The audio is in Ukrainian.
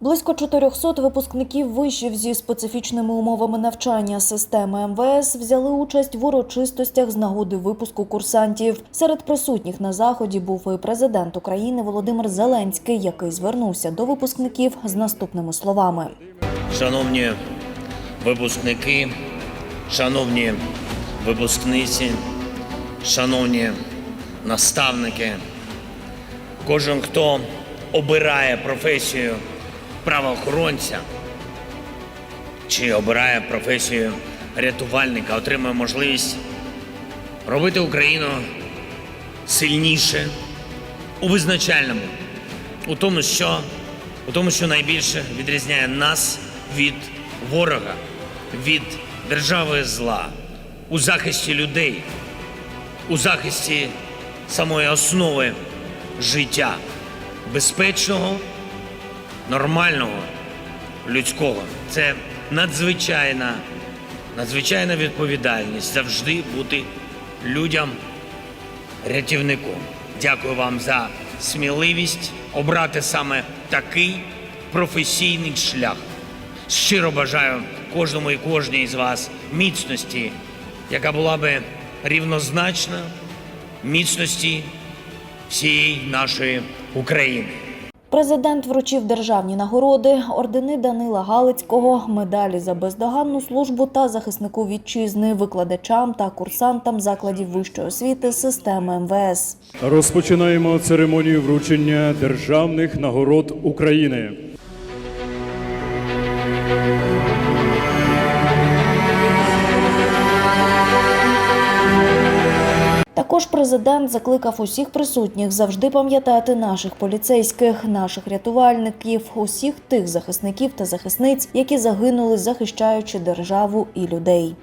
Близько 400 випускників вишів зі специфічними умовами навчання системи МВС взяли участь в урочистостях з нагоди випуску курсантів. Серед присутніх на заході був і президент України Володимир Зеленський, який звернувся до випускників з наступними словами. Шановні випускники, шановні випускниці, шановні наставники, кожен, хто обирає професію правоохоронця? Чи обирає професію рятувальника, отримує можливість робити Україну сильніше у визначальному, у тому, що, у тому, що найбільше відрізняє нас від ворога, від держави зла, у захисті людей, у захисті самої основи життя, безпечного, нормального, людського. Це надзвичайна, надзвичайна відповідальність завжди бути людям рятівником. Дякую вам за сміливість обрати саме такий професійний шлях. Щиро бажаю кожному і кожній з вас міцності, яка була би рівнозначна міцності всієї нашої України. Президент вручив державні нагороди, ордени Данила Галицького, медалі за бездоганну службу та захиснику вітчизни, викладачам та курсантам закладів вищої освіти системи МВС. Розпочинаємо церемонію вручення державних нагород України. Також президент закликав усіх присутніх завжди пам'ятати наших поліцейських, наших рятувальників, усіх тих захисників та захисниць, які загинули, захищаючи державу і людей.